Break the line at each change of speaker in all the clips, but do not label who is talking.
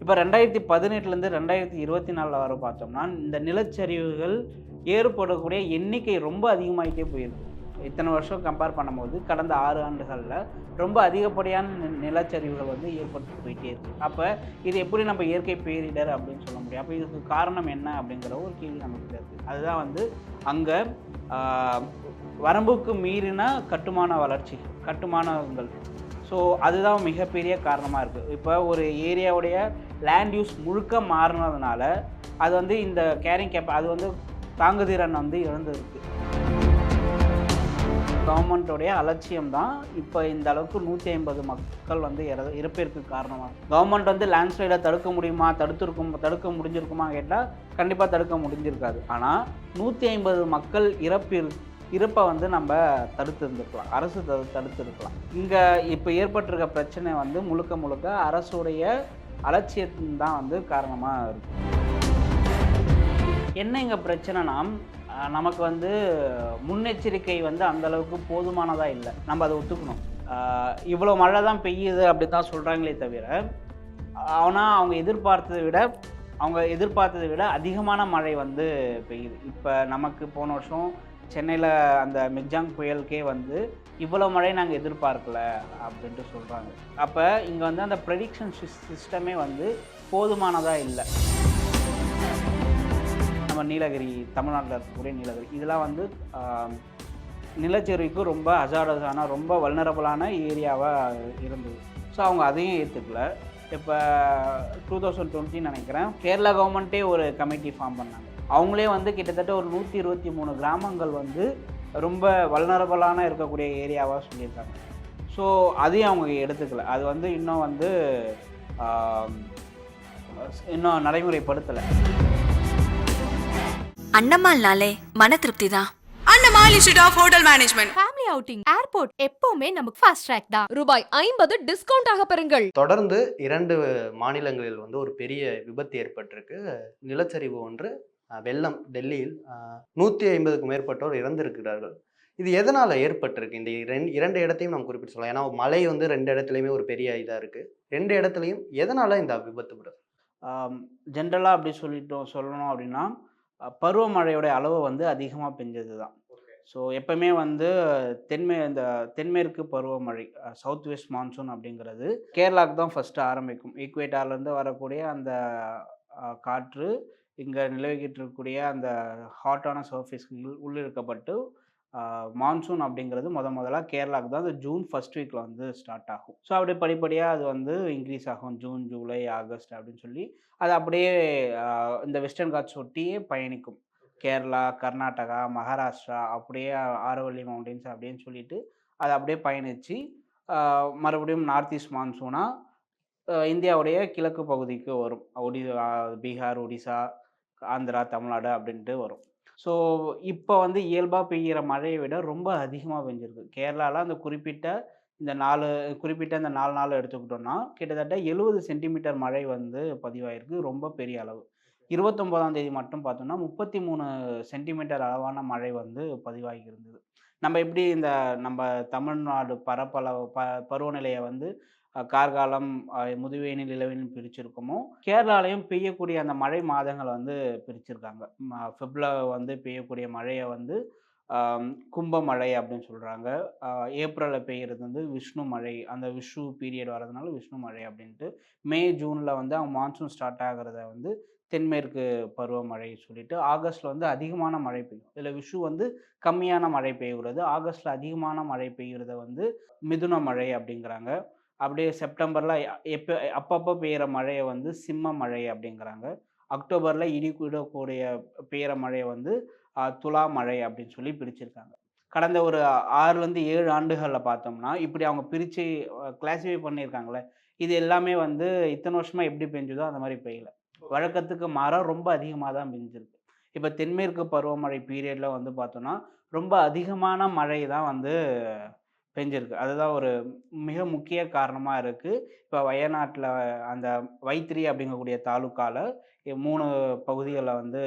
இப்போ ரெண்டாயிரத்தி பதினெட்டுலேருந்து ரெண்டாயிரத்தி இருபத்தி நாலில் வர பார்த்தோம்னா இந்த நிலச்சரிவுகள் ஏற்படக்கூடிய எண்ணிக்கை ரொம்ப அதிகமாகிட்டே போயிருக்கு இத்தனை வருஷம் கம்பேர் பண்ணும்போது கடந்த ஆறு ஆண்டுகளில் ரொம்ப அதிகப்படியான நி- நிலச்சரிவுகள் வந்து ஏற்பட்டு போயிட்டே இருக்கு. அப்போ இது எப்படி நம்ம இயற்கை பேரிடர் அப்படின்னு சொல்ல முடியும்? அப்போ இதுக்கு காரணம் என்ன அப்படிங்கிற ஒரு கேள்வி நமக்கு இருக்குது அதுதான் வந்து அங்கே வரம்புக்கு மீறின கட்டுமான வளர்ச்சி கட்டுமானங்கள். ஸோ அதுதான் மிகப்பெரிய காரணமாக இருக்குது இப்போ ஒரு ஏரியாவுடைய லேண்ட் யூஸ் முழுக்க மாறினதுனால அது வந்து இந்த கேரிங் கேப் அது வந்து தாங்குதிறன் வந்து இழந்திருக்கு. கவர்மெண்ட்டோடைய அலட்சியம் தான் இப்போ இந்த அளவுக்கு நூற்றி ஐம்பது மக்கள் வந்து இறப்பிற்கு காரணமாக கவர்மெண்ட் வந்து லேண்ட்ஸ்லைடை தடுக்க முடியுமா தடுத்திருக்கும் தடுக்க முடிஞ்சிருக்குமா கேட்டால் கண்டிப்பாக தடுக்க முடிஞ்சிருக்காது. ஆனால் நூற்றி ஐம்பது மக்கள் இறப்பிற் இறப்பை வந்து நம்ம தடுத்து இருந்திருக்கலாம் அரசு தடு தடுத்து இருக்கலாம் இங்கே இப்போ ஏற்பட்டிருக்க பிரச்சனை வந்து முழுக்க முழுக்க அரசுடைய அலட்சியத்தின் தான் வந்து காரணமாக இருக்கும் என்ன இங்கே பிரச்சனைனா நமக்கு வந்து முன்னெச்சரிக்கை வந்து அந்த அளவுக்கு போதுமானதாக இல்லை. நம்ம அதை ஒத்துக்கணும். இவ்வளோ மழை தான் பெய்யுது அப்படி தான் சொல்கிறாங்களே தவிர ஆனால் அவங்க எதிர்பார்த்ததை விட அவங்க எதிர்பார்த்ததை விட அதிகமான மழை வந்து பெய்யுது. இப்போ நமக்கு போன வருஷம் சென்னையில் அந்த மிக்ஜாங் புயலுக்கே வந்து இவ்வளோ மழை நாங்கள் எதிர்பார்க்கல அப்படின்ட்டு சொல்கிறாங்க அப்போ இங்கே வந்து அந்த ப்ரெடிக்ஷன் சிஸ்டமே வந்து போதுமானதாக இல்லை. நம்ம நீலகிரி தமிழ்நாட்டில் இருக்கக்கூடிய நீலகிரி. இதெல்லாம் வந்து நிலச்சரிவுக்கு ரொம்ப ஹசார்டஸான ரொம்ப வல்னரபுளான ஏரியாவாக இருந்தது. ஸோ அவங்க அதையும் ஏற்றுக்கல இப்போ டூ தௌசண்ட் டுவெண்ட்டின்னு நினைக்கிறேன். கேரளா கவர்மெண்ட்டே ஒரு கமிட்டி ஃபார்ம் பண்ணாங்க. அவங்களே வந்து கிட்டத்தட்ட ஒரு நூற்றி இருபத்தி மூணு கிராமங்கள் வந்து ரொம்ப வல்னரபுளான இருக்கக்கூடிய ஏரியாவாக சொல்லியிருக்காங்க. ஸோ அதையும் அவங்க எடுத்துக்கல. அது வந்து இன்னும் வந்து இன்னும் நடைமுறைப்படுத்தலை.
அண்ணம்மாள்னாலே மன திருப்தி தான்
Annamal institute of hotel management
family outing airport எப்பவுமே நமக்கு ஃபாஸ்ட் ட்ராக் தான்.
ரூபாய் ஐம்பது டிஸ்கவுண்ட் ஆக பெறுங்கள்.
தொடர்ந்து இரண்டு மாநிலங்களில் வந்து ஒரு பெரிய விபத்து ஏற்பட்டிருக்கு. நிலச்சரிவு ஒன்று வெள்ளம் டெல்லியில் நூற்றி ஐம்பதுக்கும் மேற்பட்டோர் இறந்திருக்கிறார்கள். இது எதனால் ஏற்பட்டிருக்கு? இந்த இரண்டு இரண்டு இடத்தையும் நம்ம குறிப்பிட்டு சொல்லலாம். ஏன்னா மழை வந்து ரெண்டு இடத்துலையுமே ஒரு பெரிய இதாக இருக்குது ரெண்டு இடத்துலையும் எதனால் இந்த விபத்து வருது
ஜென்ரலாக அப்படி சொல்லிட்டோம் சொல்லணும் அப்படின்னா அஹ், பருவமழையோட அளவு வந்து அதிகமாக பெஞ்சது தான் ஸோ எப்பவுமே வந்து தென்மே இந்த தென்மேற்கு பருவமழை சவுத் வெஸ்ட் மான்சூன் அப்படிங்கிறது கேரளாவுக்கு தான் ஃபஸ்ட்டு ஆரம்பிக்கும். ஈக்குவேட்டார்லேருந்து வரக்கூடிய அந்த காற்று இங்கே நிலவிக்கிட்டு இருக்கக்கூடிய அந்த ஹாட்டான சர்ஃபேஸ்க்கு உள்ளிருக்கப்பட்டு மான்சூன் அப்படிங்கிறது முத முதலாக கேரளாவுக்கு தான் அந்த ஜூன் ஃபர்ஸ்ட் வீக்கில் வந்து ஸ்டார்ட் ஆகும். ஸோ அப்படியே படிப்படியாக அது வந்து இன்க்ரீஸ் ஆகும். ஜூன் ஜூலை ஆகஸ்ட் அப்படின்னு சொல்லி அது அப்படியே இந்த வெஸ்டர்ன் காட்ஸ் ஒட்டியே பயணிக்கும். கேரளா கர்நாடகா மகாராஷ்டிரா அப்படியே ஆரவல்லி மவுண்டன்ஸ் அப்படின்னு சொல்லிட்டு அது அப்படியே பயணித்து மறுபடியும் நார்த் ஈஸ்ட் மான்சூனாக இந்தியாவுடைய கிழக்கு பகுதிக்கு வரும். ஒடி பீகார் ஒடிசா ஆந்திரா தமிழ்நாடு அப்படின்ட்டு வரும். ஸோ இப்போ வந்து இயல்பாக பெய்கிற மழையை விட ரொம்ப அதிகமாக பெஞ்சிருக்கு. கேரளாவில் அந்த குறிப்பிட்ட இந்த நாலு குறிப்பிட்ட இந்த நாலு நாள் எடுத்துக்கிட்டோம்னா கிட்டத்தட்ட எழுபது சென்டிமீட்டர் மழை வந்து பதிவாயிருக்கு. ரொம்ப பெரிய அளவு. இருபத்தொம்போதாம் தேதி மட்டும் பார்த்தோம்னா முப்பத்தி மூணு சென்டிமீட்டர் அளவான மழை வந்து பதிவாகி இருந்தது. நம்ம எப்படி இந்த நம்ம தமிழ்நாடு பரப்பளவு ப பருவநிலையை வந்து கார்காலம் முதுவேனில் இளவேனில் பிரிச்சிருக்கோமோ கேரளாலையும் பெய்யக்கூடிய அந்த மழை மாதங்களை வந்து பிரிச்சிருக்காங்க. ஃபெப்ல வந்து பெய்யக்கூடிய மழையை வந்து கும்ப மழை அப்படின்னு சொல்கிறாங்க ஏப்ரலில் பெய்யறது வந்து விஷ்ணு மழை. அந்த விஷு பீரியட் வர்றதுனால விஷ்ணு மழை அப்படின்ட்டு மே ஜூனில் வந்து அவங்க மான்சூன் ஸ்டார்ட் ஆகிறத வந்து தென்மேற்கு பருவமழை சொல்லிட்டு ஆகஸ்ட்டில் வந்து அதிகமான மழை பெய்யும். இதில் விஷு வந்து கம்மியான மழை பெய்கிறது ஆகஸ்ட்டில் அதிகமான மழை பெய்கிறத வந்து மிதுன மழை அப்படிங்கிறாங்க. அப்படியே செப்டம்பரில் எப்போ அப்பப்போ பெய்கிற மழையை வந்து சிம்ம மழை அப்படிங்கிறாங்க. அக்டோபரில் இடி கூடக்கூடிய பெய்கிற மழையை வந்து துலா மழை அப்படின்னு சொல்லி பிரிச்சிருக்காங்க. கடந்த ஒரு ஆறுலேருந்து ஏழு ஆண்டுகளில் பார்த்தோம்னா இப்படி அவங்க பிரித்து கிளாஸிஃபை பண்ணியிருக்காங்களே இது எல்லாமே வந்து இத்தனை வருஷமாக எப்படி பெஞ்சுதோ அந்த மாதிரி பெய்யல. வழக்கத்துக்கு மாறா ரொம்ப அதிகமாக தான் பெஞ்சிருக்கு இப்போ தென்மேற்கு பருவமழை பீரியடில் வந்து பார்த்தோன்னா ரொம்ப அதிகமான மழை தான் வந்து பெஞ்சிருக்கு. அதுதான் ஒரு மிக முக்கிய காரணமாக இருக்குது இப்போ வயநாட்டில் அந்த வைத்திரி அப்படிங்கக்கூடிய தாலுக்காவில் மூணு பகுதிகளில் வந்து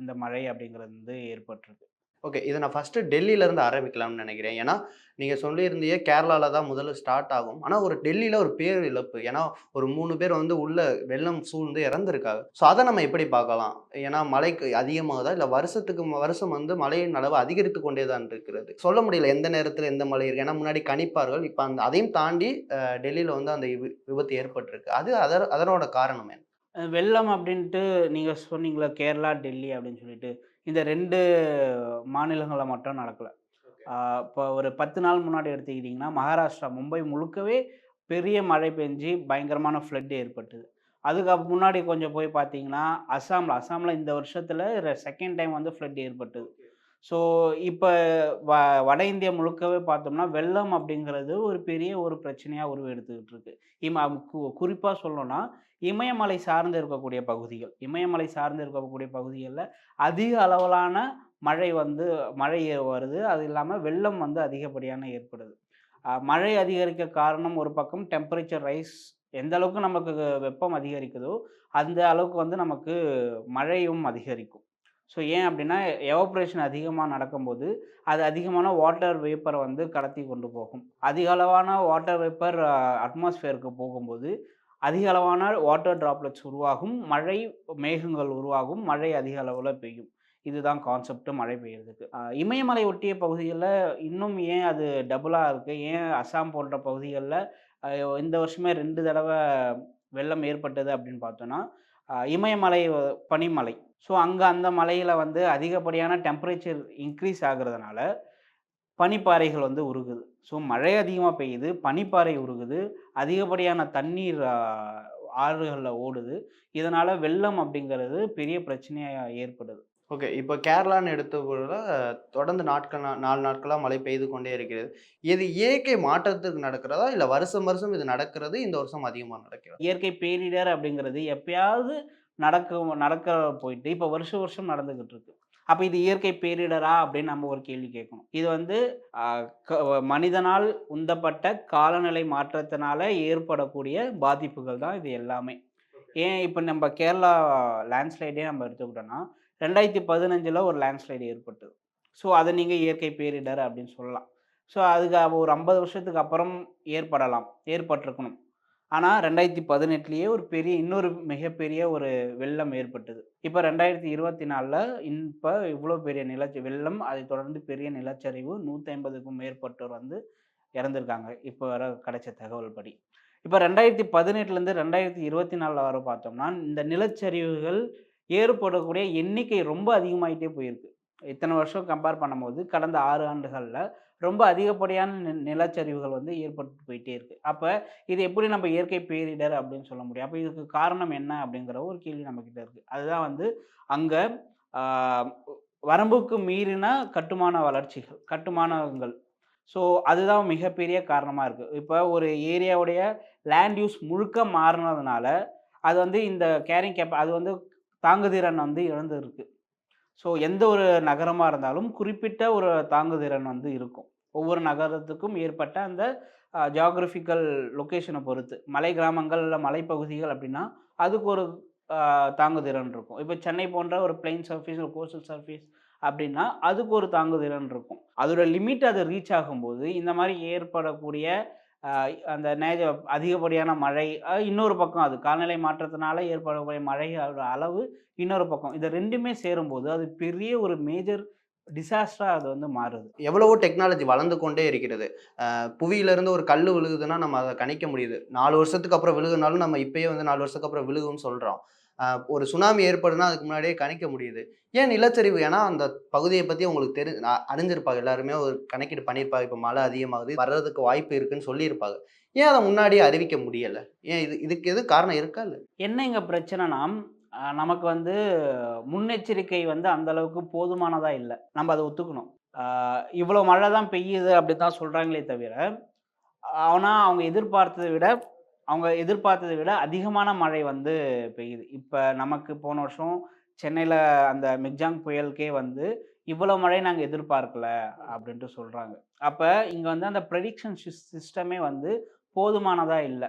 இந்த மழை அப்படிங்கிறது வந்து ஏற்பட்டிருக்கு.
ஓகே இதை நான் ஃபஸ்ட்டு டெல்லியிலேருந்து ஆரம்பிக்கலாம்னு நினைக்கிறேன். ஏன்னா நீங்கள் சொல்லியிருந்தீங்க கேரளாவில் தான் முதல்ல ஸ்டார்ட் ஆகும். ஆனால் ஒரு டெல்லியில் ஒரு பேர் இழப்பு ஏன்னா ஒரு மூணு பேர் வந்து உள்ள வெள்ளம் சூழ்ந்து இறந்துருக்காங்க. ஸோ அதை நம்ம எப்படி பார்க்கலாம்? ஏன்னா மழைக்கு அதிகமாகுதா? இல்லை வருஷத்துக்கு வருஷம் வந்து மழையின் அளவு அதிகரித்து கொண்டே தான் இருக்கிறது. சொல்ல முடியல எந்த நேரத்தில் எந்த மழை இருக்கு? ஏன்னா முன்னாடி கணிப்பார்கள். இப்போ அந்த அதையும் தாண்டி டெல்லியில் வந்து அந்த விப- விபத்து ஏற்பட்டிருக்கு. அது அதர் அதனோட காரணம் என்ன?
வெள்ளம் அப்படின்ட்டு நீங்கள் சொன்னீங்களா கேரளா டெல்லி அப்படின்னு சொல்லிட்டு. இந்த ரெண்டு மாநிலங்களில் மட்டும் நடக்கலை. இப்போ ஒரு பத்து நாள் முன்னாடி எடுத்துக்கிட்டிங்கன்னா மகாராஷ்டிரா மும்பை முழுக்கவே பெரிய மழை பெஞ்சு பயங்கரமான ஃப்ளட் ஏற்பட்டது. அதுக்கு முன்னாடி கொஞ்சம் போய் பார்த்தீங்கன்னா அஸ்ஸாமில் அஸ்ஸாமில் இந்த வருஷத்தில் செகண்ட் டைம் வந்து ஃப்ளட் ஏற்பட்டது. ஸோ இப்போ வ வட இந்தியா முழுக்கவே பார்த்தோம்னா வெள்ளம் அப்படிங்கிறது ஒரு பெரிய ஒரு பிரச்சனையாக உருவெடுத்துக்கிட்டு இருக்கு. இம குறிப்பாக சொல்லணும்னா இமயமலை சார்ந்து இருக்கக்கூடிய பகுதிகள். இமயமலை சார்ந்து இருக்கக்கூடிய பகுதிகளில் அதிக அளவிலான மழை வந்து மழை வருது. அது இல்லாமல் வெள்ளம் வந்து அதிகப்படியான ஏற்படுது. மழை அதிகரிக்க காரணம் ஒரு பக்கம் டெம்பரேச்சர் ரைஸ் எந்த அளவுக்கு நமக்கு வெப்பம் அதிகரிக்குதோ அந்த அளவுக்கு வந்து நமக்கு மழையும் அதிகரிக்கும். ஸோ ஏன் அப்படின்னா எவப்ரேஷன் அதிகமாக நடக்கும்போது அது அதிகமான வாட்டர் வேப்பரை வந்து கடத்தி கொண்டு போகும். அதிக அளவான வாட்டர் வேப்பர் அட்மாஸ்ஃபியருக்கு போகும்போது அதிக அளவான வாட்டர் டிராப்லெட்ஸ் உருவாகும் மழை மேகங்கள் உருவாகும் மழை அதிக அளவில் பெய்யும். இதுதான் கான்செப்ட் மழை பெய்யறதுக்கு. இமயமலை ஒட்டிய பகுதிகளில் இன்னும் ஏன் அது டபுளாக இருக்குது ஏன் அஸ்ஸாம் போன்ற பகுதிகளில் இந்த வருஷமே ரெண்டு தடவை வெள்ளம் ஏற்பட்டது அப்படின்னு பார்த்தோன்னா இமயமலை பனிமலை. ஸோ அங்கே அந்த மலையில் வந்து அதிகப்படியான டெம்பரேச்சர் இன்க்ரீஸ் ஆகுறதுனால பனிப்பாறைகள் வந்து உருகுது. ஸோ மழை அதிகமாக பெய்யுது பனிப்பாறை உருகுது அதிகப்படியான தண்ணீர் ஆறுகளில் ஓடுது. இதனால் வெள்ளம் அப்படிங்கிறது பெரிய பிரச்சனையாக ஏற்படுது.
ஓகே. இப்போ கேரளான்னு எடுத்த தொடர்ந்து நாட்கள் நாலு நாட்களாக மழை பெய்து கொண்டே இருக்கிறது. இது இயற்கை மாற்றத்துக்கு நடக்கிறதா? இல்லை வருஷம் வருஷம் இது நடக்கிறது இந்த வருஷம் அதிகமாக நடக்கிறது?
இயற்கை பேரிடர் அப்படிங்கிறது எப்பயாவது நடக்க நடக்க போயிட்டு இப்போ வருஷம் வருஷம் நடந்துக்கிட்டு இருக்கு. அப்போ இது இயற்கை பேரிடரா அப்படின்னு நம்ம ஒரு கேள்வி கேட்கணும். இது வந்து மனிதனால் உந்தப்பட்ட காலநிலை மாற்றத்தினால ஏற்படக்கூடிய பாதிப்புகள் தான் இது எல்லாமே. ஏன் இப்போ நம்ம கேரளா லேண்ட்ஸ்லைடே நம்ம எடுத்துக்கிட்டோம்னா ரெண்டாயிரத்தி பதினஞ்சில் ஒரு லேண்ட்ஸ்லைடு ஏற்பட்டது. ஸோ அதை நீங்கள் இயற்கை பேரிடர் அப்படின்னு சொல்லலாம். ஸோ அதுக்கு அப்ப ஒரு ஐம்பது வருஷத்துக்கு அப்புறம் ஏற்படலாம் ஏற்பட்டிருக்கணும். ஆனால் ரெண்டாயிரத்தி பதினெட்டுலேயே ஒரு பெரிய இன்னொரு மிகப்பெரிய ஒரு வெள்ளம் ஏற்பட்டது. இப்போ ரெண்டாயிரத்தி இருபத்தி நாலில் இப்போ இவ்வளோ பெரிய நிலச்ச வெள்ளம் அதை தொடர்ந்து பெரிய நிலச்சரிவு நூற்றி ஐம்பதுக்கும் மேற்பட்டோர் வந்து இறந்துருக்காங்க. இப்போ வர கிடைச்ச தகவல் படி. இப்போ ரெண்டாயிரத்தி பதினெட்டுலேருந்து ரெண்டாயிரத்தி இருபத்தி நாலில் வர பார்த்தோம்னா இந்த நிலச்சரிவுகள் ஏற்படக்கூடிய எண்ணிக்கை ரொம்ப அதிகமாயிட்டே போயிருக்கு. இத்தனை வருஷம் கம்பேர் பண்ணும்போது கடந்த ஆறு ஆண்டுகளில் ரொம்ப அதிகப்படியான நி- நிலச்சரிவுகள் வந்து ஏற்பட்டு போயிட்டே இருக்கு. அப்போ இது எப்படி நம்ம இயற்கை பேரிடர் அப்படின்னு சொல்ல முடியும்? அப்போ இதுக்கு காரணம் என்ன அப்படிங்கிற ஒரு கேள்வி நம்மக்கிட்ட இருக்கு. அதுதான் வந்து அங்கே வரம்புக்கு மீறின கட்டுமான வளர்ச்சிகள் கட்டுமானங்கள். ஸோ அதுதான் மிகப்பெரிய காரணமாக இருக்குது இப்போ ஒரு ஏரியாவுடைய லேண்ட் யூஸ் முழுக்க மாறினதுனால அது வந்து இந்த கேரிங் கேப் அது வந்து தாங்குதிறன் வந்து இழந்துருக்கு. ஸோ எந்த ஒரு நகரமாக இருந்தாலும் குறிப்பிட்ட ஒரு தாங்குதிறன் வந்து இருக்கும். ஒவ்வொரு நகரத்துக்கும் ஏற்பட்ட அந்த ஜியாகிரபிக்கல் லொக்கேஷனை பொறுத்து. மலை கிராமங்கள் இல்லை மலைப்பகுதிகள் அப்படின்னா அதுக்கு ஒரு தாங்குதிறன் இருக்கும். இப்போ சென்னை போன்ற ஒரு பிளைன் சர்ஃபீஸ் ஒரு கோஸ்டல் சர்ஃபீஸ் அப்படின்னா அதுக்கு ஒரு தாங்குதிறன் இருக்கும். அதோட லிமிட் அது ரீச் ஆகும்போது இந்த மாதிரி ஏற்படக்கூடிய அந்த நேஜ அதிகப்படியான மழை இன்னொரு பக்கம் அது காலநிலை மாற்றத்தினால ஏற்படக்கூடிய மழையோட அளவு இன்னொரு பக்கம். இது ரெண்டுமே சேரும்போது அது பெரிய ஒரு மேஜர் டிசாஸ்டராக அது வந்து மாறுது.
எவ்வளவோ டெக்னாலஜி வளர்ந்து கொண்டே இருக்கிறது. புவியிலேருந்து ஒரு கல் விழுகுதுன்னா நம்ம அதை கணிக்க முடியுது. நாலு வருஷத்துக்கு அப்புறம் விழுகுனாலும் நம்ம இப்பயே வந்து நாலு வருஷத்துக்கு அப்புறம் விழுகும்னு சொல்கிறோம் ஒரு சுனாமி ஏற்படுதுன்னா அதுக்கு முன்னாடியே கணிக்க முடியுது. ஏன் நிலச்சரிவு? ஏன்னா அந்த பகுதியை பற்றி உங்களுக்கு தெரி அறிஞ்சிருப்பாங்க. எல்லாருமே ஒரு கணக்கீடு பண்ணியிருப்பாங்க. இப்போ மழை அதிகமாகுது வர்றதுக்கு வாய்ப்பு இருக்குன்னு சொல்லியிருப்பாங்க. ஏன் அதை முன்னாடியே அறிவிக்க முடியலை? ஏன் இது இதுக்கு எது காரணம் இருக்கா இல்லை?
என்ன இங்கே பிரச்சனைனா நமக்கு வந்து முன்னெச்சரிக்கை வந்து அந்த அளவுக்கு போதுமானதாக இல்லை. நம்ம அதை ஒத்துக்கணும். இவ்வளோ மழை தான் பெய்யுது அப்படி தான் சொல்கிறாங்களே தவிர ஆனால் அவங்க எதிர்பார்த்ததை விட அவங்க எதிர்பார்த்ததை விட அதிகமான மழை வந்து பெய்யுது. இப்போ நமக்கு போன வருஷம் சென்னையில் அந்த மிக்ஜாங் புயலுக்கே வந்து இவ்வளோ மழை நாங்கள் எதிர்பார்க்கல அப்படின்ட்டு சொல்கிறாங்க அப்போ இங்கே வந்து அந்த ப்ரெடிக்ஷன் சிஸ்டமே வந்து போதுமானதாக இல்லை.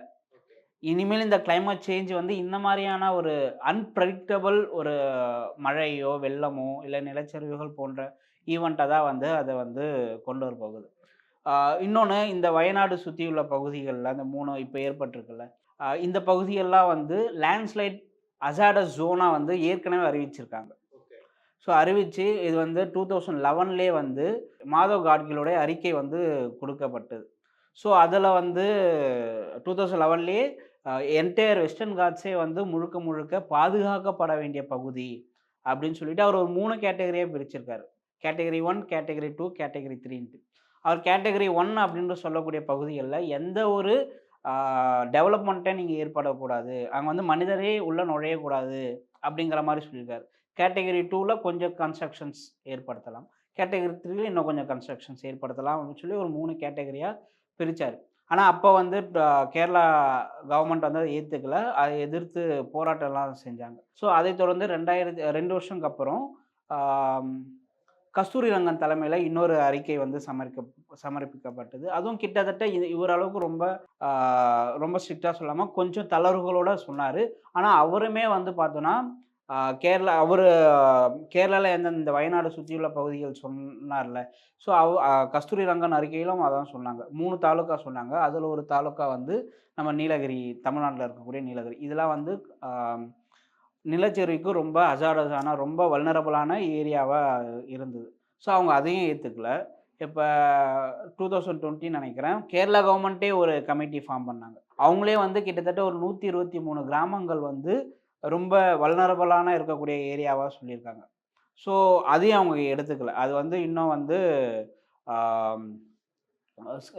இனிமேல் இந்த கிளைமேட் சேஞ்ச் வந்து இந்த மாதிரியான ஒரு அன்பிரடிக்டபிள் ஒரு மழையோ வெள்ளமோ இல்லை நிலச்சரிவுகள் போன்ற ஈவெண்ட்டாக தான் வந்து அதை வந்து கொண்டு வர போகுது இன்னொன்று இந்த வயநாடு சுற்றியுள்ள பகுதிகளில் அந்த மூணு இப்போ ஏற்பட்டிருக்குல்ல. இந்த பகுதியெல்லாம் வந்து லேண்ட்ஸ்லைட் அசாடஸ் ஜோனாக வந்து ஏற்கனவே அறிவிச்சிருக்காங்க. ஸோ அறிவித்து இது வந்து டூ தௌசண்ட் லெவன்லேயே வந்து மாதவ் காட்கிலோடைய அறிக்கை வந்து கொடுக்கப்பட்டது. ஸோ அதில் வந்து டூ தௌசண்ட் லெவன்லேயே என்டையர் வெஸ்டர்ன் காட்ஸே வந்து முழுக்க முழுக்க பாதுகாக்கப்பட வேண்டிய பகுதி அப்படின்னு சொல்லிட்டு அவர் ஒரு மூணு கேட்டகரியாக பிரிச்சிருக்காரு. Category one category two category த்ரீன்ட்டு அவர் கேட்டகரி ஒன் அப்படின்னு சொல்லக்கூடிய பகுதிகளில் எந்த ஒரு டெவலப்மெண்ட்டை நீங்கள் ஏற்படக்கூடாது. அங்கே வந்து மனிதரே உள்ளே நுழையக்கூடாது அப்படிங்கிற மாதிரி சொல்லியிருக்காரு. கேட்டகரி டூவில் கொஞ்சம் கன்ஸ்ட்ரக்ஷன்ஸ் ஏற்படுத்தலாம். கேட்டகரி த்ரீல இன்னும் கொஞ்சம் கன்ஸ்ட்ரக்ஷன்ஸ் ஏற்படுத்தலாம் அப்படின்னு சொல்லி ஒரு மூணு கேட்டகரியாக பிரித்தார் ஆனால் அப்போ வந்து கேரளா கவர்மெண்ட் வந்து அதை ஏற்றுக்கல அதை எதிர்த்து போராட்டம்லாம் செஞ்சாங்க. ஸோ அதை தொடர்ந்து ரெண்டாயிரத்தி ரெண்டு வருஷங்க அப்புறம் கஸ்தூரி ரங்கன் தலைமையில் இன்னொரு அறிக்கை வந்து சமர்க்க சமர்ப்பிக்கப்பட்டது. அதுவும் கிட்டத்தட்ட இது இவர் அளவுக்கு ரொம்ப ரொம்ப ஸ்ட்ரிக்டாக சொல்லாமல் கொஞ்சம் தளர்வுகளோட சொன்னார். ஆனால் அவருமே வந்து பார்த்தோன்னா கேரளா அவர் கேரளாவில் எந்தெந்த இந்த வயநாடு சுற்றியுள்ள பகுதிகள் சொன்னார்ல. ஸோ அவ கஸ்தூரி ரங்கன் அறிக்கையிலும் அதான் சொன்னாங்க. மூணு தாலுக்கா சொன்னாங்க. அதில் ஒரு தாலுக்கா வந்து நம்ம நீலகிரி தமிழ்நாட்டில் இருக்கக்கூடிய நீலகிரி. இதெல்லாம் வந்து நிலச்சரிவுக்கு ரொம்ப அசாடஸான ரொம்ப வல்னரபுளான ஏரியாவாக இருந்தது. ஸோ அவங்க அதையும் ஏற்றுக்கல இப்போ டூ தௌசண்ட் டுவெண்ட்டி நினைக்கிறேன். கேரளா கவர்மெண்ட்டே ஒரு கமிட்டி ஃபார்ம் பண்ணாங்க. அவங்களே வந்து கிட்டத்தட்ட ஒரு நூற்றி இருபத்தி மூணு கிராமங்கள் வந்து ரொம்ப வல்னரபுளான இருக்கக்கூடிய ஏரியாவாக சொல்லியிருக்காங்க. ஸோ அதையும் அவங்க எடுத்துக்கல. அது வந்து இன்னும் வந்து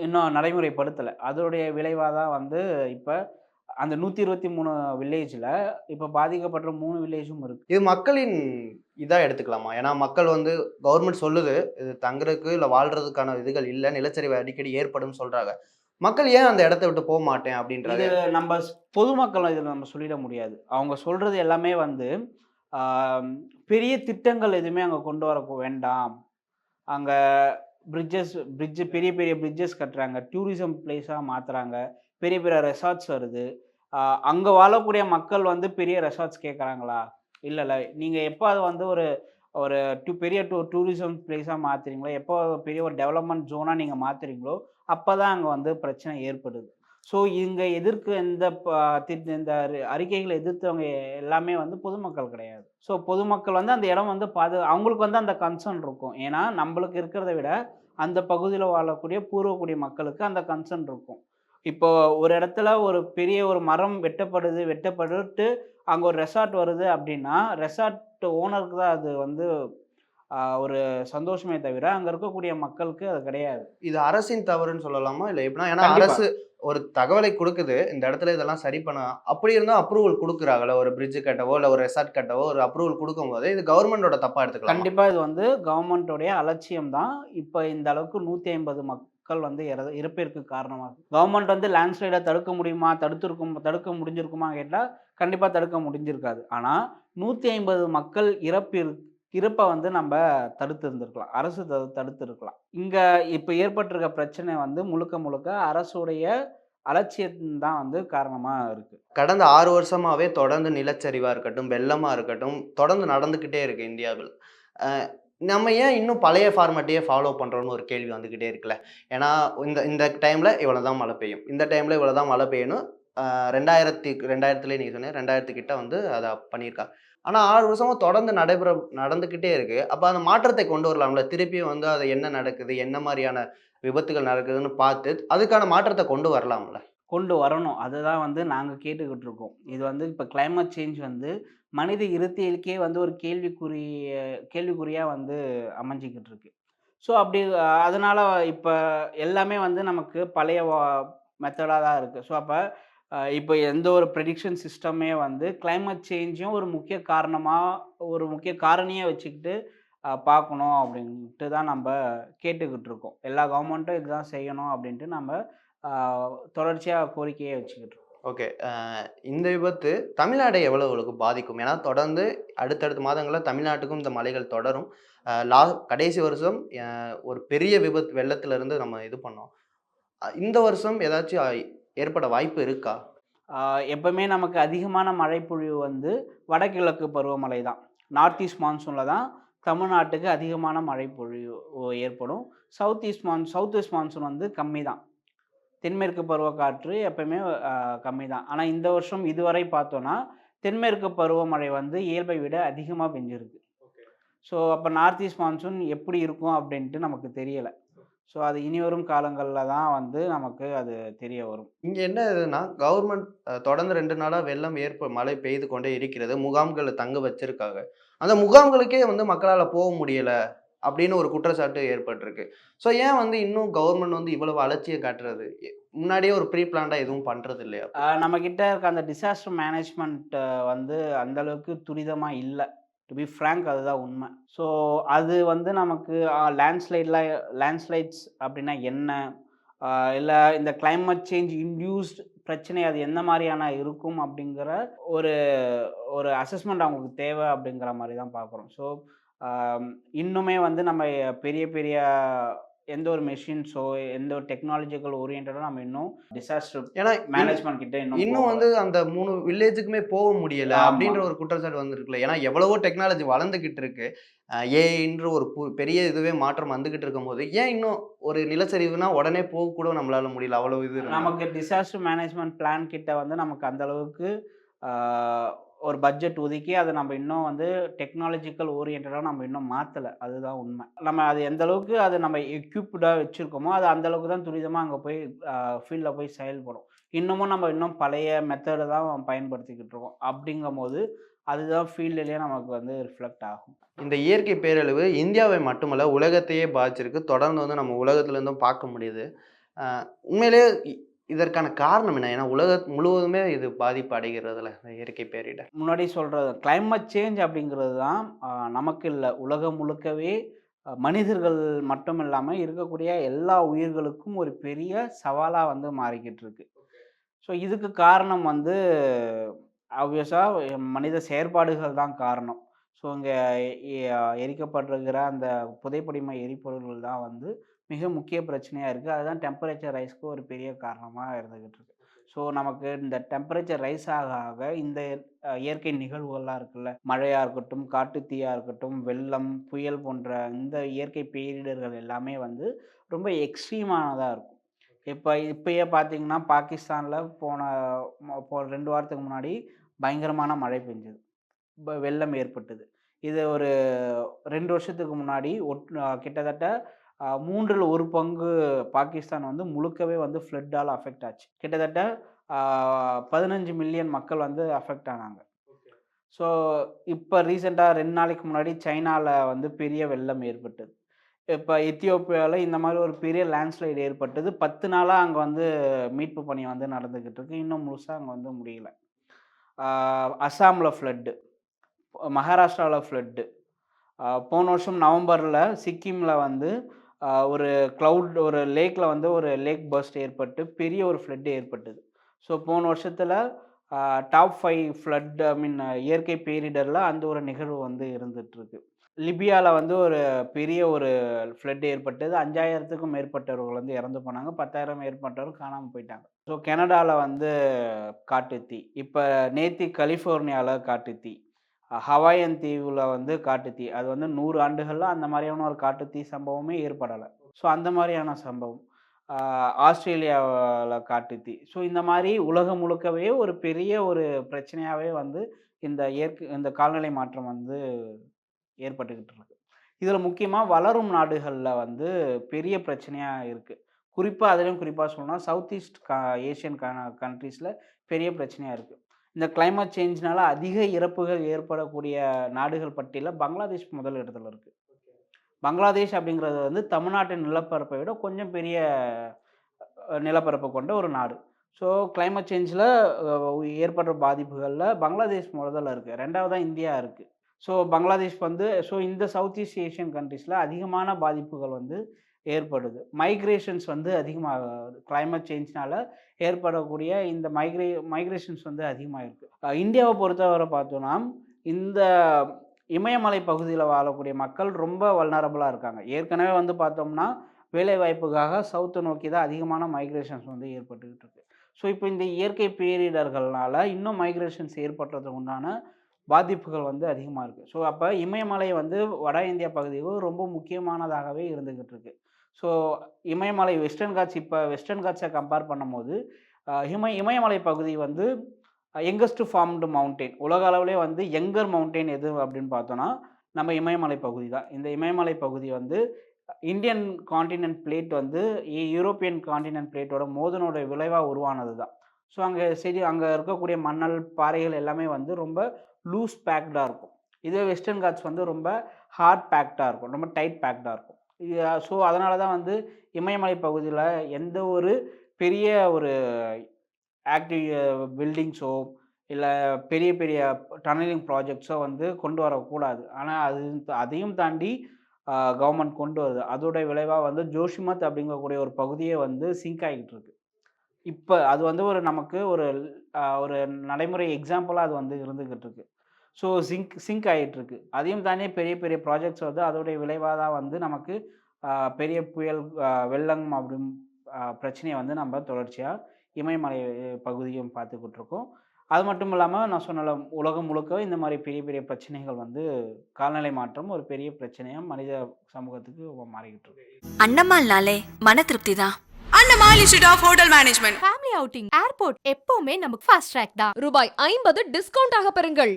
இன்னும் நடைமுறைப்படுத்தலை. அதோடைய விளைவாக தான் வந்து இப்போ அந்த நூற்றி இருபத்தி மூணு வில்லேஜில் இப்போ பாதிக்கப்பட்ட மூணு வில்லேஜும் இருக்குது
இது மக்களின் இதாக எடுத்துக்கலாமா? ஏன்னா மக்கள் வந்து கவர்மெண்ட் சொல்லுது இது தங்குறதுக்கு இல்லை வாழ்றதுக்கான இதுகள் இல்லை நிலச்சரிவு அடிக்கடி ஏற்படும் சொல்றாங்க. மக்கள் ஏன் அந்த இடத்த விட்டு போக மாட்டேன் அப்படின்றது
நம்ம பொதுமக்கள் இதில் நம்ம சொல்லிட முடியாது. அவங்க சொல்கிறது எல்லாமே வந்து பெரிய திட்டங்கள் எதுவுமே அங்கே கொண்டு வர வேண்டாம். அங்கே பிரிட்ஜஸ் பிரிட்ஜு பெரிய பெரிய பிரிட்ஜஸ் கட்டுறாங்க. டூரிசம் பிளேஸாக மாற்றுறாங்க பெரிய பெரிய ரெசார்ட்ஸ் வருது. அங்கே வாழக்கூடிய மக்கள் வந்து பெரிய ரெசார்ட்ஸ் கேட்குறாங்களா இல்லைல்ல. நீங்கள் எப்போ அது வந்து ஒரு ஒரு டூ பெரிய டூ டூரிசம் பிளேஸாக மாற்றுறீங்களோ எப்போ பெரிய ஒரு டெவலப்மெண்ட் ஜோனாக நீங்கள் மாற்றுறீங்களோ அப்போ தான் அங்கே வந்து பிரச்சனை ஏற்படுது. ஸோ இங்கே எதிர்க்கு இந்த ப- இந்த அறிக்கைகளை எதிர்த்தவங்க எல்லாமே வந்து பொதுமக்கள் கிடையாது. ஸோ பொதுமக்கள் வந்து அந்த இடம் வந்து பாது அவங்களுக்கு வந்து அந்த கன்சர்ன் இருக்கும். ஏன்னா நம்மளுக்கு இருக்கிறத விட அந்த பகுதியில் வாழக்கூடிய பூர்வக்குடி மக்களுக்கு அந்த கன்சர்ன் இருக்கும். இப்போ ஒரு இடத்துல ஒரு பெரிய ஒரு மரம் வெட்டப்படுது வெட்டப்பட்டு அங்கே ஒரு ரெசார்ட் வருது அப்படின்னா ரெசார்ட் ஓனருக்கு தான் அது வந்து ஒரு சந்தோஷமே தவிர அங்கே இருக்கக்கூடிய மக்களுக்கு அது கிடையாது.
இது அரசின் தவறுன்னு சொல்லலாமா? இல்லை எப்படின்னா ஏன்னா. அரசு ஒரு தகவலை கொடுக்குது இந்த இடத்துல இதெல்லாம் சரி பண்ண அப்படி இருந்தால் அப்ரூவல் கொடுக்குறாங்கல்ல ஒரு பிரிட்ஜ் கட்டவோ இல்லை ஒரு ரெசார்ட் கட்டவோ ஒரு அப்ரூவல் கொடுக்கும்போது இது கவர்மெண்டோட தப்பா எடுத்துக்கலாம்?
கண்டிப்பா இது வந்து கவர்மெண்ட்டோடைய அலட்சியம் தான் இப்போ இந்த அளவுக்கு நூற்றி ஐம்பது மக்கள் வந்து இறப்பிற்கு காரணமாகும் கவர்மெண்ட் வந்து லேண்ட்ஸ்லைடை தடுக்க முடியுமா? தடுத்துருக்கும் தடுக்க முடிஞ்சிருக்குமா கேட்டால் கண்டிப்பாக தடுக்க முடிஞ்சிருக்காது. ஆனால் நூற்றி ஐம்பது மக்கள் இறப்பிற் இறப்பை வந்து நம்ம தடுத்து இருந்திருக்கலாம் அரசு த தடுத்து இருக்கலாம் இங்கே இப்போ ஏற்பட்டிருக்க பிரச்சனை வந்து முழுக்க முழுக்க அரசுடைய அலட்சியம் தான் வந்து காரணமாக இருக்குது
கடந்த ஆறு வருஷமாகவே தொடர்ந்து நிலச்சரிவாக இருக்கட்டும் வெள்ளமாக இருக்கட்டும் தொடர்ந்து நடந்துக்கிட்டே இருக்குது இந்தியாவில். நம்ம ஏன் இன்னும் பழைய ஃபார்மேட்டையே ஃபாலோ பண்ணுறோம்னு ஒரு கேள்வி வந்துக்கிட்டே இருக்குல்ல? ஏன்னா இந்த இந்த டைமில் இவ்வளோ தான் மழை பெய்யும். இந்த டைமில் இவ்வளோ தான் மழை பெய்யணும் ரெண்டாயிரத்தி ரெண்டாயிரத்துலேயே நீங்கள் சொன்னீங்க ரெண்டாயிரத்து கிட்ட வந்து அதை பண்ணியிருக்காங்க ஆனால் ஆறு வருஷமாக தொடர்ந்து நடைபெற நடந்துக்கிட்டே இருக்குது அப்போ அந்த மாற்றத்தை கொண்டு வரலாம்ல? திருப்பியும் வந்து அது என்ன நடக்குது என்ன மாதிரியான விபத்துகள் நடக்குதுன்னு பார்த்து அதுக்கான மாற்றத்தை கொண்டு வரலாம்ல?
கொண்டு வரணும். அதுதான் வந்து நாங்கள் கேட்டுக்கிட்டு இருக்கோம் இது வந்து இப்போ கிளைமேட் சேஞ்ச் வந்து மனித இருத்தியலுக்கே வந்து ஒரு கேள்விக்குரிய கேள்விக்குறியாக வந்து அமைஞ்சிக்கிட்டு இருக்கு ஸோ அப்படி அதனால் இப்போ எல்லாமே வந்து நமக்கு பழைய மெத்தடாக தான் இருக்குது ஸோ அப்போ இப்போ எந்த ஒரு ப்ரெடிக்ஷன் சிஸ்டமே வந்து கிளைமேட் சேஞ்சும் ஒரு முக்கிய காரணமாக ஒரு முக்கிய காரணியாக வச்சுக்கிட்டு பார்க்கணும் அப்படின்ட்டு தான் நம்ம கேட்டுக்கிட்டு இருக்கோம் எல்லா கவர்மெண்ட்டும் இதுதான் செய்யணும் அப்படின்ட்டு நம்ம தொடர்ச்சியாக கோரிக்கையை வச்சுக்கிட்டு இருக்கோம்.
ஓகே. இந்த விபத்து தமிழ்நாடை அளவுக்கு பாதிக்கும்? ஏன்னா தொடர்ந்து அடுத்தடுத்த மாதங்களில் தமிழ்நாட்டுக்கும் இந்த மழைகள் தொடரும். லா கடைசி வருஷம் ஒரு பெரிய விபத்து வெள்ளத்துல இருந்து நம்ம இது பண்ணோம். இந்த வருஷம் ஏதாச்சும் ஏற்பட வாய்ப்பு இருக்கா?
எப்பவுமே நமக்கு அதிகமான மழைப்பொழிவு வந்து வடகிழக்கு பருவமழை தான். நார்த் ஈஸ்ட் மான்சூனில் தான் தமிழ்நாட்டுக்கு அதிகமான மழை பொழிவு ஓ- ஏற்படும். சவுத் ஈஸ்ட் மான் சவுத் வெஸ்ட் மான்சூன் வந்து கம்மி தான். தென்மேற்கு பருவக்காற்று எப்பயுமே கம்மி தான் ஆனால் இந்த வருஷம் இதுவரை பார்த்தோன்னா தென்மேற்கு பருவமழை வந்து இயல்பை விட அதிகமாக பெஞ்சிருக்கு. ஸோ அப்போ நார்த் ஈஸ்ட் மான்சூன் எப்படி இருக்கும் அப்படின்ட்டு நமக்கு தெரியலை. ஸோ அது இனிவரும் காலங்களில் தான் வந்து நமக்கு அது தெரிய வரும்.
இங்க என்ன இதுன்னா கவர்மெண்ட் தொடர்ந்து ரெண்டு நாளா வெள்ளம் ஏற்ப மழை பெய்து கொண்டே இருக்கிறது. முகாம்களை தங்க வச்சிருக்காங்க. அந்த முகாம்களுக்கே வந்து மக்களால போக முடியல. அப்படின்னு ஒரு குற்றச்சாட்டு ஏற்பட்டிருக்கு. ஸோ ஏன் வந்து இன்னும் கவர்மெண்ட் வந்து இவ்வளவு அலட்சியம் காட்டுறது? முன்னாடியே ஒரு ப்ரீ பிளான்டாக எதுவும் பண்ணுறது இல்லையா?
நம்ம கிட்ட இருக்க அந்த டிசாஸ்டர் மேனேஜ்மெண்ட் வந்து அந்த அளவுக்கு துரிதமாக இல்லை. டு பி ஃப்ரேங்க் அதுதான் உண்மை. ஸோ அது வந்து நமக்கு லேண்ட்ஸ்லைட்லாம் லேண்ட்ஸ்லைட்ஸ் அப்படின்னா என்ன? இல்லை இந்த கிளைமேட் சேஞ்ச் இன்டியூஸ்ட் பிரச்சனை அது எந்த மாதிரியான இருக்கும் அப்படிங்கிற ஒரு ஒரு அசஸ்மெண்ட் அவங்களுக்கு தேவை அப்படிங்கிற மாதிரி தான் பார்க்குறோம். ஸோ இன்னுமே வந்து நம்ம பெரிய பெரிய எந்த ஒரு மெஷின்ஸோ எந்த ஒரு டெக்னாலஜிக்கல் ஓரியன்டாக நம்ம இன்னும் டிசாஸ்டர்
ஏன்னா
மேனேஜ்மெண்ட் கிட்ட இன்னும்.
வந்து அந்த மூணு வில்லேஜுக்குமே போக முடியல. அப்படின்ற ஒரு குற்றச்சாட்டு வந்திருக்குல்ல ஏன்னா எவ்வளவோ டெக்னாலஜி வளர்ந்துகிட்டு இருக்கு ஏஐன்ற ஒரு பெரிய இதுவே மாற்றம் வந்துகிட்டு இருக்கும் போது ஏன் இன்னும் ஒரு நிலச்சரிவுனா உடனே போக கூட நம்மளால முடியல அவ்வளவு இது.
நமக்கு டிசாஸ்டர் மேனேஜ்மெண்ட் பிளான் கிட்ட வந்து நமக்கு அந்த அளவுக்கு ஒரு பட்ஜெட் ஒதுக்கி அதை நம்ம இன்னும் வந்து டெக்னாலஜிக்கல் ஓரியன்டாக நம்ம இன்னும் மாற்றலை அதுதான் உண்மை. நம்ம அது எந்த அளவுக்கு அதை நம்ம எக்யூப்டாக வச்சுருக்கோமோ அது அந்த அளவுக்கு தான் துரிதமாக அங்கே போய் ஃபீல்டில் போய் செயல்படும். இன்னமும் நம்ம இன்னும் பழைய மெத்தடை தான் பயன்படுத்திக்கிட்டு இருக்கோம். அப்படிங்கும் போது அதுதான் ஃபீல்டுலேயே நமக்கு வந்து ரிஃப்ளெக்ட் ஆகும்.
இந்த இயற்கை பேரழிவு இந்தியாவை மட்டுமல்ல உலகத்தையே பாதிச்சிருக்கு. தொடர்ந்து வந்து நம்ம உலகத்துலேருந்தும் பார்க்க முடியுது. உண்மையிலே உண்மையிலேயே இதற்கான காரணம் என்ன? ஏன்னா உலக முழுவதுமே இது பாதிப்பு அடைகிறதுல இயற்கை பேரிடர்.
முன்னாடி சொல்கிறது கிளைமேட் சேஞ்ச் அப்படிங்கிறது தான் நமக்கு இல்லை. உலகம் முழுக்கவே மனிதர்கள் மட்டும் இல்லாமல் இருக்கக்கூடிய எல்லா உயிர்களுக்கும் ஒரு பெரிய சவாலாக வந்து மாறிக்கிட்டு இருக்கு. ஸோ இதுக்கு காரணம் வந்து ஆப்வியஸாக மனித செயற்பாடுகள் தான் காரணம். ஸோ இங்கே எரிக்கப்படுகிற அந்த புதைப்படிம எரிபொருள்கள் தான் வந்து மிக முக்கிய பிரச்சனையாக இருக்குது அதுதான் டெம்பரேச்சர் ரைஸ்க்கு ஒரு பெரிய காரணமாக இருந்துக்கிட்டு இருக்கு. ஸோ நமக்கு இந்த டெம்பரேச்சர் ரைஸ் ஆக ஆக இந்த இயற்கை நிகழ்வுகள்லாம் இருக்குல்ல. மழையாக இருக்கட்டும் காட்டுத்தீயாக இருக்கட்டும் வெள்ளம் புயல் போன்ற இந்த இயற்கை பேரிடர்கள் எல்லாமே வந்து ரொம்ப எக்ஸ்ட்ரீமானதாக இருக்கும். இப்போ இப்பயே பார்த்தீங்கன்னா பாகிஸ்தானில் போன போ ரெண்டு வாரத்துக்கு முன்னாடி பயங்கரமான மழை பெஞ்சது. வெள்ளம் ஏற்பட்டது. இது ஒரு ரெண்டு வருஷத்துக்கு முன்னாடி ஒட் கிட்டத்தட்ட மூன்றில் ஒரு பங்கு பாகிஸ்தான் வந்து முழுக்கவே வந்து ஃப்ளட்டால் அஃபெக்ட் ஆச்சு. கிட்டத்தட்ட பதினஞ்சு மில்லியன் மக்கள் வந்து அஃபெக்ட் ஆனாங்க. ஸோ இப்போ ரீசெண்டாக ரெண்டு நாளைக்கு முன்னாடி சைனாவில் வந்து பெரிய வெள்ளம் ஏற்பட்டது. இப்போ எத்தியோப்பியாவில் இந்த மாதிரி ஒரு பெரிய லேண்ட்ஸ்லைடு ஏற்பட்டது. பத்து நாளாக அங்கே வந்து மீட்பு பணி வந்து நடந்துக்கிட்டு இருக்கு. இன்னும் முழுசாக அங்கே வந்து முடியல. அஸ்ஸாமில் ஃப்ளட்டு மகாராஷ்டிராவில் ஃப்ளட்டு போன வருஷம் நவம்பரில் சிக்கிமில் வந்து ஒரு க்ளவுட் ஒரு லேக்கில் வந்து ஒரு லேக் பர்ஸ்ட் ஏற்பட்டு பெரிய ஒரு ஃப்ளட் ஏற்பட்டது. ஸோ போன வருஷத்தில் top five flood I mean இயற்கை பேரிடரில் அந்த ஒரு நிகழ்வு வந்து இருந்துகிட்ருக்கு லிபியாவில் வந்து ஒரு பெரிய ஒரு ஃப்ளட் ஏற்பட்டது. அஞ்சாயிரத்துக்கும் மேற்பட்டவர்கள் வந்து இறந்து போனாங்க. பத்தாயிரம் மேற்பட்டவர்கள் காணாமல் போயிட்டாங்க. ஸோ கனடாவில் வந்து காட்டுத்தீ. இப்போ நேத்தி கலிஃபோர்னியாவில் காட்டுத்தீ. ஹவாயன் தீவில் வந்து காட்டுத்தீ அது வந்து நூறு ஆண்டுகளில் அந்த மாதிரியான ஒரு காட்டுத்தீ சம்பவமே ஏற்படலை. ஸோ அந்த மாதிரியான சம்பவம். ஆஸ்திரேலியாவில் காட்டுத்தீ ஸோ இந்த மாதிரி உலகம் முழுக்கவே ஒரு பெரிய ஒரு பிரச்சனையாகவே வந்து இந்த இயற்கை இந்த கால்நிலை மாற்றம் வந்து ஏற்பட்டுக்கிட்டு இருக்கு. இதில் முக்கியமாக வளரும் நாடுகளில் வந்து பெரிய பிரச்சனையாக இருக்குது குறிப்பாக அதுலேயும் குறிப்பாக சொல்லணும்னா சவுத் ஈஸ்ட் கா ஏஷியன் கண்ட்ரீஸில் பெரிய பிரச்சனையாக இருக்குது இந்த கிளைமேட் சேஞ்ச்னால அதிக இறப்புகள் ஏற்படக்கூடிய நாடுகள் பட்டியலில் பங்களாதேஷ் முதல் இடத்துல இருக்குது பங்களாதேஷ் அப்படிங்கிறது வந்து தமிழ்நாட்டின் நிலப்பரப்பை விட கொஞ்சம் பெரிய நிலப்பரப்பை நிலப்பரப்பு கொண்ட ஒரு நாடு. ஸோ கிளைமேட் சேஞ்சில் ஏற்படுற பாதிப்புகளில் பங்களாதேஷ் முதல்ல இருக்குது ரெண்டாவதாக இந்தியா இருக்குது ஸோ பங்களாதேஷ் வந்து ஸோ இந்த சவுத் ஈஸ்ட் ஏஷியன் கண்ட்ரீஸில் அதிகமான பாதிப்புகள் வந்து ஏற்படுது. மைக்ரேஷன்ஸ் வந்து அதிகமாக கிளைமேட் சேஞ்ச்னால ஏற்படக்கூடிய இந்த மைக்ரே மைக்ரேஷன்ஸ் வந்து அதிகமாக இருக்குது இந்தியாவை பொறுத்தவரை பார்த்தோன்னா இந்த இமயமலை பகுதியில் வாழக்கூடிய மக்கள் ரொம்ப வல்னரபுளாக இருக்காங்க. ஏற்கனவே வந்து பார்த்தோம்னா வேலை வாய்ப்புக்காக சவுத்தை நோக்கி தான் அதிகமான மைக்ரேஷன்ஸ் வந்து ஏற்பட்டுக்கிட்டு இருக்கு. ஸோ இப்போ இந்த இயற்கை பேரிடர்கள்னால இன்னும் மைக்ரேஷன்ஸ் ஏற்படுறதுக்கு உண்டான பாதிப்புகள் வந்து அதிகமாக இருக்குது ஸோ அப்போ இமயமலை வந்து வட இந்தியா பகுதிக்கு ரொம்ப முக்கியமானதாகவே இருந்துக்கிட்டு இருக்குது ஸோ இமயமலை வெஸ்டர்ன் காட்ஸ் இப்போ வெஸ்டர்ன் காட்ஸை கம்பேர் பண்ணும்போது இமய இமயமலை பகுதி வந்து யங்கஸ்ட் ஃபார்ம்டு மவுண்டெயின் உலக அளவிலே வந்து யங்கர் மவுண்டெயின் எது அப்படின்னு பார்த்தோன்னா நம்ம இமயமலை பகுதி தான். இந்த இமயமலை பகுதி வந்து இந்தியன் காண்டினென்ட் பிளேட் வந்து யூரோப்பியன் காண்டினென்ட் பிளேட்டோட மோதனோட விளைவாக உருவானது தான். ஸோ அங்கே சரி அங்கே இருக்கக்கூடிய மணல் பாறைகள் எல்லாமே வந்து ரொம்ப லூஸ் பேக்டாக இருக்கும். இதே வெஸ்டர்ன் காட்ஸ் வந்து ரொம்ப ஹார்ட் பேக்டாக இருக்கும். ரொம்ப டைட் பேக்டாக இருக்கும். ஸோ அதனால தான் வந்து இமயமலை பகுதியில் எந்த ஒரு பெரிய ஒரு ஆக்டிவ் பில்டிங்ஸோ இல்லை பெரிய பெரிய டனலிங் ப்ராஜெக்ட்ஸோ வந்து கொண்டு வரக்கூடாது ஆனால் அது அதையும் தாண்டி கவர்மெண்ட் கொண்டு வருது. அதோட விளைவாக வந்து ஜோஷிமத் அப்படிங்கக்கூடிய ஒரு பகுதியே வந்து சிங்க் ஆகிட்டு இருக்கு. இப்போ அது வந்து ஒரு நமக்கு ஒரு ஒரு நடைமுறை எக்ஸாம்பிளாக அது வந்து இருந்துக்கிட்டு இருக்கு. ஸோ சிங்க் சிங்க் ஆகிட்டு இருக்கு. அதையும் தாண்டி பெரிய பெரிய ப்ராஜெக்ட்ஸ் வந்து அதோடைய விளைவாக தான் வந்து நமக்கு பெரிய புயல் வெள்ளம் அப்படின்னு ஆஹ், பிரச்சனையை வந்து நம்ம தொடர்ச்சியாக இமயமலை பகுதியும் பார்த்துக்கிட்டு இருக்கோம். அது மட்டும் இல்லாமல் நான் சொன்னல உலகம் முழுக்க இந்த மாதிரி பெரிய பெரிய பிரச்சனைகள் வந்து காலநிலை மாற்றம் ஒரு பெரிய பிரச்சனையாக மனித சமூகத்துக்கு மாறிக்கிட்டு இருக்கு.
அண்ணமால்னாலே மன திருப்தி தான்.
Annamal institute of hotel management
family outing airport எப்பவுமே நமக்கு ஃபாஸ்ட் ட்ராக் தான்.
ரூபாய் ஐம்பது டிஸ்கவுண்ட் ஆக பெறுங்கள்.